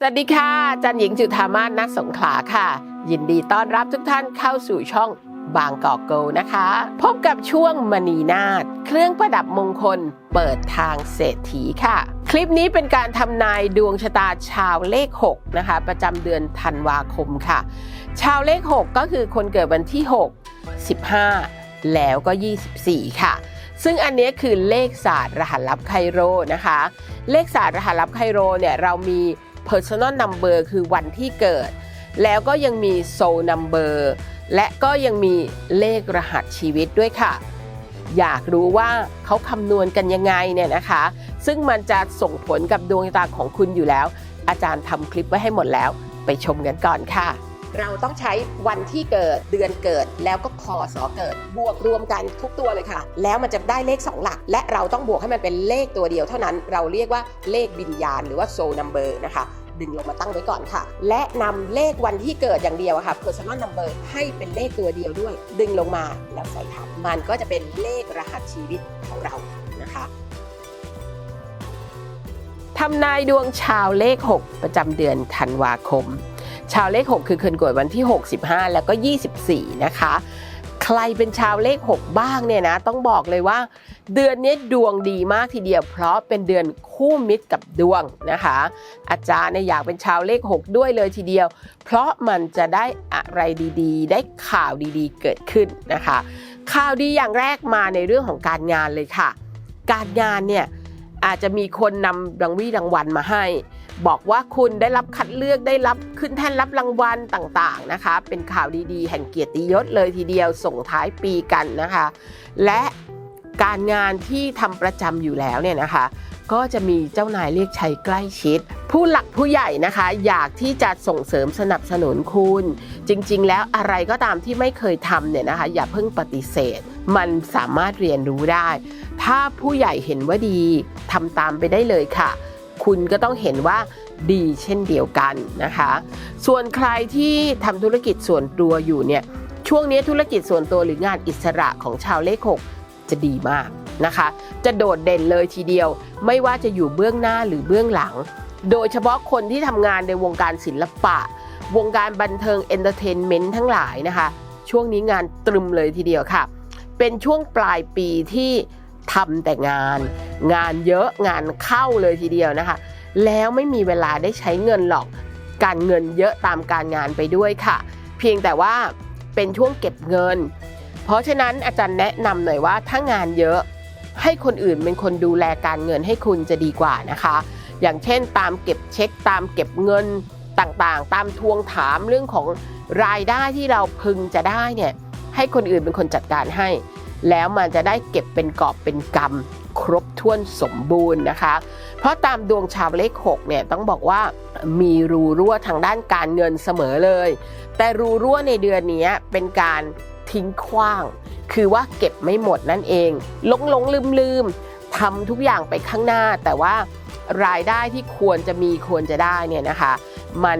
สวัสดีค่ะ จันหญิงจุธามาศนักสงขลาค่ะ ยินดีต้อนรับทุกท่านเข้าสู่ช่องบางกอกโกนะคะ พบกับช่วงมณีนาฏเครื่องประดับมงคลเปิดทางเศรษฐีค่ะ คลิปนี้เป็นการทำนายดวงชะตาชาวเลข 6 นะคะ ประจำเดือนธันวาคมค่ะ ชาวเลข 6 ก็คือคนเกิดวันที่ 6 15 แล้วก็ 24 ค่ะซึ่งอันนี้คือเลขศาสตร์รหัสลับไคโรนะคะ เลขศาสตร์รหัสลับไคโรเนี่ยเรามี personal number คือวันที่เกิด แล้วก็ยังมี soul number และก็ยังมีเลขรหัสชีวิตด้วยค่ะ อยากรู้ว่าเขาคำนวณกันยังไงเนี่ยนะคะ ซึ่งมันจะส่งผลกับดวงตาของคุณอยู่แล้ว อาจารย์ทำคลิปไว้ให้หมดแล้ว ไปชมกันก่อนค่ะเราต้องใช้วันที่เกิดเดือนเกิด แล้วก็คอสอเกิด บวกรวมกันทุกตัวเลยค่ะ แล้วมันจะได้เลข 2 หลัก และเราต้องบวกให้มันเป็นเลขตัวเดียวเท่านั้น เราเรียกว่าเลขวิญญาณหรือว่า soul number นะคะ ดึงลงมาตั้งไว้ก่อนค่ะ และนำเลขวันที่เกิดอย่างเดียวค่ะ personal number ให้เป็นเลขตัวเดียวด้วย ดึงลงมาแล้วใส่ทับมันก็จะเป็นเลขรหัสชีวิตของเรานะคะทำนายดวงชาวเลข 6 ประจำเดือนธันวาคม ชาวเลข 6 คือคนเกิดวันที่ 65 แล้วก็ 24 นะคะ ใครเป็นชาวเลข 6 บ้างเนี่ยนะ ต้องบอกเลยว่า เดือนนี้ดวงดีมากทีเดียว เพราะเป็นเดือนคู่มิตรกับดวงนะคะ อาจารย์เนี่ยอยากเป็นชาวเลข 6 ด้วยเลยทีเดียว เพราะมันจะได้อะไรดีๆ ได้ข่าวดีๆ เกิดขึ้นนะคะ ข่าวดีอย่างแรกมาในเรื่องของการงานเลยค่ะ การงานเนี่ยอาจจะมีคนนำรางวีรางวัลมาให้ บอกว่าคุณได้รับคัดเลือกได้รับขึ้นแท่นรับรางวัลต่างๆนะคะ เป็นข่าวดีๆ แห่งเกียรติยศเลยทีเดียวส่งท้ายปีกันนะคะ และการงานที่ทำประจำอยู่แล้วเนี่ยนะคะ ก็จะมีเจ้านายเรียกใช้ใกล้ชิด ผู้หลักผู้ใหญ่นะคะ อยากที่จะส่งเสริมสนับสนุนคุณ จริง ๆ แล้วอะไรก็ตามที่ไม่เคยทำเนี่ยนะคะ อย่าเพิ่งปฏิเสธ มันสามารถเรียนรู้ได้ ถ้าผู้ใหญ่เห็นว่าดีทำตามไปได้เลยค่ะ คุณก็ต้องเห็นว่าดีเช่นเดียวกันนะคะ ส่วนใครที่ทำธุรกิจส่วนตัวอยู่เนี่ยช่วงนี้ธุรกิจส่วนตัวหรืองานอิสระของชาวเลข 6 จะดีมากนะคะ จะโดดเด่นเลยทีเดียว ไม่ว่าจะอยู่เบื้องหน้าหรือเบื้องหลัง โดยเฉพาะคนที่ทำงานในวงการศิลปะ วงการบันเทิงเอนเตอร์เทนเมนต์ทั้งหลายนะคะ ช่วงนี้งานตรึมเลยทีเดียวค่ะ เป็นช่วงปลายปีที่ ทำแต่งาน งานเยอะงานเข้าเลยทีเดียวนะคะ แล้วไม่มีเวลาได้ใช้เงินหรอก การเงินเยอะตามการงานไปด้วยค่ะ เพียงแต่ว่าเป็นช่วงเก็บเงิน เพราะฉะนั้นอาจารย์แนะนำหน่อยว่าถ้างานเยอะให้คนอื่นเป็นคนดูแลการเงินให้คุณจะดีกว่านะคะ อย่างเช่นตามเก็บเช็คตามเก็บเงินต่างๆ ตามทวงถามเรื่องของรายได้ที่เราพึงจะได้เนี่ยให้คนอื่นเป็นคนจัดการให้ แล้วมันจะได้เก็บเป็นกอบเป็นกำครบถ้วนสมบูรณ์นะคะ เพราะตามดวงชาวเลข6เนี่ยต้องบอกว่ามีรูรั่วทางด้านการเงินเสมอเลย แต่รูรั่วในเดือนนี้เป็นการทิ้งขว้าง คือว่าเก็บไม่หมดนั่นเองหลงหลงลืมลืมทำทุกอย่างไปข้างหน้าแต่ว่ารายได้ที่ควรจะมีควรจะได้เนี่ยนะคะ มัน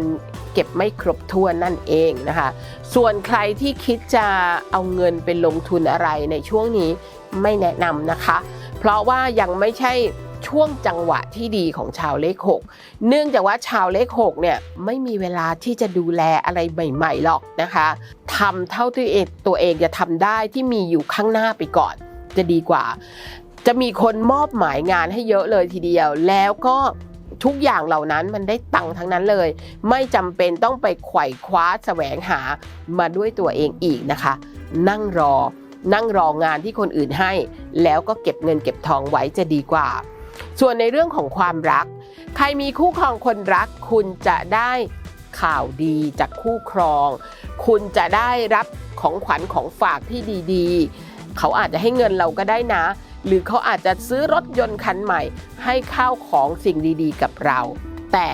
เก็บไม่ครบถ้วนนั่นเองนะคะ ส่วนใครที่คิดจะเอาเงินไปลงทุนอะไรในช่วงนี้ไม่แนะนำนะคะ เพราะว่ายังไม่ใช่ช่วงจังหวะที่ดีของชาวเลข 6 เนื่องจากว่าชาวเลข 6 เนี่ยไม่มีเวลาที่จะดูแลอะไรใหม่ ๆ หรอกนะคะทำเท่าที่เองตัวเองจะทำได้ที่มีอยู่ข้างหน้าไปก่อน จะดีกว่า จะมีคนมอบหมายงานให้เยอะเลยทีเดียว แล้วก็ ทุกอย่างเหล่านั้นมันได้ตังค์ทั้งนั้นเลย ไม่จำเป็นต้องไปไขว่คว้าแสวงหามาด้วยตัวเองอีกนะคะ นั่งรอ นั่งรองานที่คนอื่นให้ แล้วก็เก็บเงินเก็บทองไว้จะดีกว่า ส่วนในเรื่องของความรัก ใครมีคู่ครองคนรัก คุณจะได้ข่าวดีจากคู่ครอง คุณจะได้รับของขวัญของฝากที่ดีๆ เขาอาจจะให้เงินเราก็ได้นะ หรือเขาอาจจะซื้อรถยนต์คันใหม่ ให้ข้าวของสิ่งดีๆ กับเรา แต่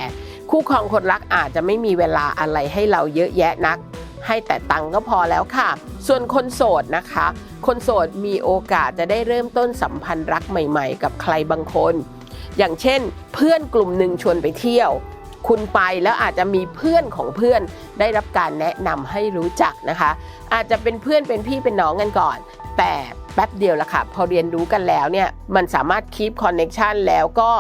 คู่ครองคนรักอาจจะไม่มีเวลาอะไรให้เราเยอะแยะนัก ให้แต่ตังก็พอแล้วค่ะ ส่วนคนโสดนะคะ คนโสดมีโอกาสจะได้เริ่มต้นสัมพันธ์รักใหม่ๆ กับใครบางคน อย่างเช่น เพื่อนกลุ่มหนึ่งชวนไปเที่ยวคุณไปแล้วอาจจะมีเพื่อนของเพื่อนได้รับการแนะนำให้รู้จักนะคะ อาจจะเป็นเพื่อนเป็นพี่เป็นน้องกันก่อน แต่แป๊บเดียวละค่ะ พอเรียนรู้กันแล้วเนี่ยมันสามารถคีปคอนเน็ชันแล้วก็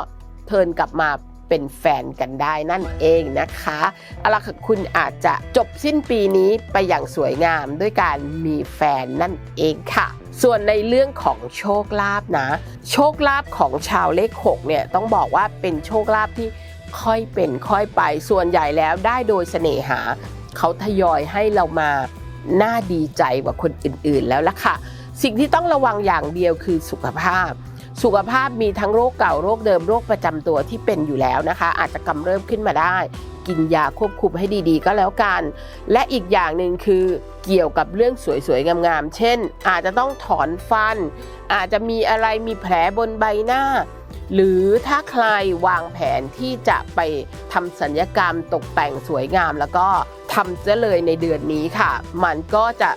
เทิร์นกลับมาเป็นเป็นแฟนกันได้นั่นเองนะคะเอาล่ะค่ะคุณอาจจะจบสิ้นปีนี้ไปอย่างสวยงามด้วยการมีแฟนนั่นเองค่ะ ส่วนในเรื่องของโชคลาภนะ โชคลาภของชาวเลข6เนี่ยต้องบอกว่าเป็นโชคลาภที่ค่อยเป็นค่อยไป ส่วนใหญ่แล้วได้โดยเสน่หา เขาทยอยให้เรามาน่าดีใจกว่าคนอื่นๆแล้วล่ะค่ะ สิ่งที่ต้องระวังอย่างเดียวคือสุขภาพ สุขภาพมีทั้งโรคเก่าโรคเดิมโรคประจำตัวที่เป็นอยู่แล้วนะคะ อาจจะกำเริบขึ้นมาได้ กินยาควบคุมให้ดีๆ ก็แล้วกัน และอีกอย่างหนึ่งคือเกี่ยวกับเรื่องสวยๆ งามๆ เช่น อาจจะต้องถอนฟัน อาจจะมีอะไรมีแผลบนใบหน้า หรือถ้าใครวางแผนที่จะไปทำสัญญกรรมตกแต่งสวยงามแล้วก็ทำจะเลยในเดือนนี้ค่ะ มันก็จะ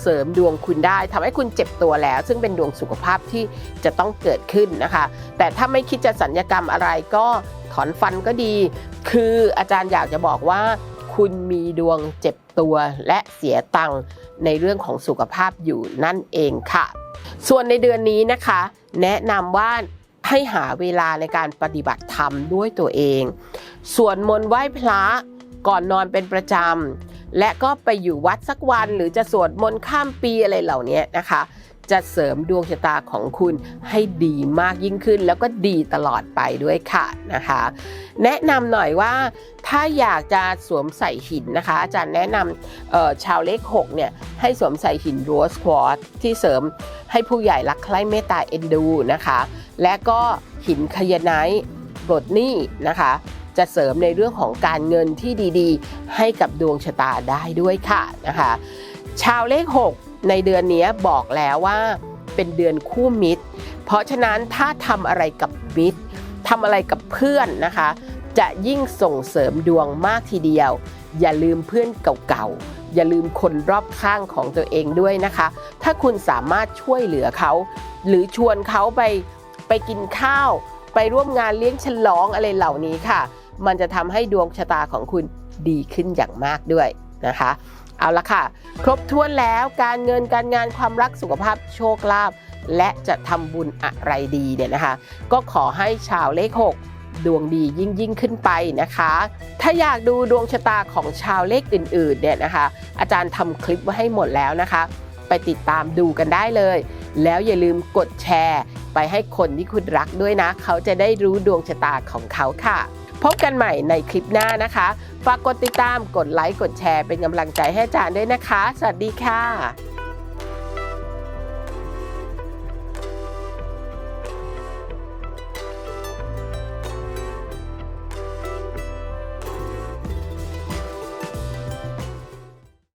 เสริมดวงคุณได้ทำให้คุณเจ็บตัวแล้ว ซึ่งเป็นดวงสุขภาพที่จะต้องเกิดขึ้นนะคะ แต่ถ้าไม่คิดจะสัญญกรรมอะไรก็ถอนฟันก็ดี คืออาจารย์อยากจะบอกว่า คุณมีดวงเจ็บตัวและเสียตังค์ในเรื่องของสุขภาพอยู่นั่นเองค่ะ ส่วนในเดือนนี้นะคะ แนะนำว่าให้หาเวลาในการปฏิบัติธรรมด้วยตัวเองส่วนมนต์ไหว้พระก่อนนอนเป็นประจำ และก็ไปอยู่วัดสักวันหรือจะสวดมนต์ข้ามปีอะไรเหล่านี้นะคะ จะเสริมดวงชะตาของคุณให้ดีมากยิ่งขึ้น แล้วก็ดีตลอดไปด้วยค่ะนะคะ แนะนำหน่อยว่าถ้าอยากจะสวมใส่หินนะคะ อาจารย์แนะนำชาวเลข6เนี่ยให้สวมใส่หินโรสควอตที่เสริมให้ผู้ใหญ่รักใคร่เมตตาเอ็นดูนะคะ และก็หินคยไนท์ปลดหนี้นะคะ จะเสริมในเรื่องของการเงินที่ดีๆ ให้กับดวงชะตาได้ด้วยค่ะนะคะ ชาวเลข 6 ในเดือนนี้บอกแล้วว่าเป็นเดือนคู่มิตร เพราะฉะนั้นถ้าทำอะไรกับมิตรทำอะไรกับเพื่อนนะคะ จะยิ่งส่งเสริมดวงมากทีเดียว อย่าลืมเพื่อนเก่าๆ อย่าลืมคนรอบข้างของตัวเองด้วยนะคะ ถ้าคุณสามารถช่วยเหลือเขา หรือชวนเขาไปไปกินข้าว ไปร่วมงานเลี้ยงฉลองอะไรเหล่านี้ค่ะ มันจะทำให้ดวงชะตาของคุณดีขึ้นอย่างมากด้วยนะคะ เอาละค่ะ ครบถ้วนแล้วการเงินการงานความรักสุขภาพโชคลาภและจะทำบุญอะไรดีเนี่ยนะคะ ก็ขอให้ชาวเลข 6ดวงดียิ่งยิ่งขึ้นไปนะคะ ถ้าอยากดูดวงชะตาของชาวเลขอื่นๆเนี่ยนะคะ อาจารย์ทำคลิปไว้ให้หมดแล้วนะคะ ไปติดตามดูกันได้เลย แล้วอย่าลืมกดแชร์ ไปให้คนที่คุณรักด้วยนะ เขาจะได้รู้ดวงชะตาของเขาค่ะ พบกันใหม่ในคลิปหน้านะคะ ฝากกดติดตาม กดไลค์ กดแชร์เป็นกำลังใจให้อาจารย์ด้วยนะคะ สวัสดีค่ะ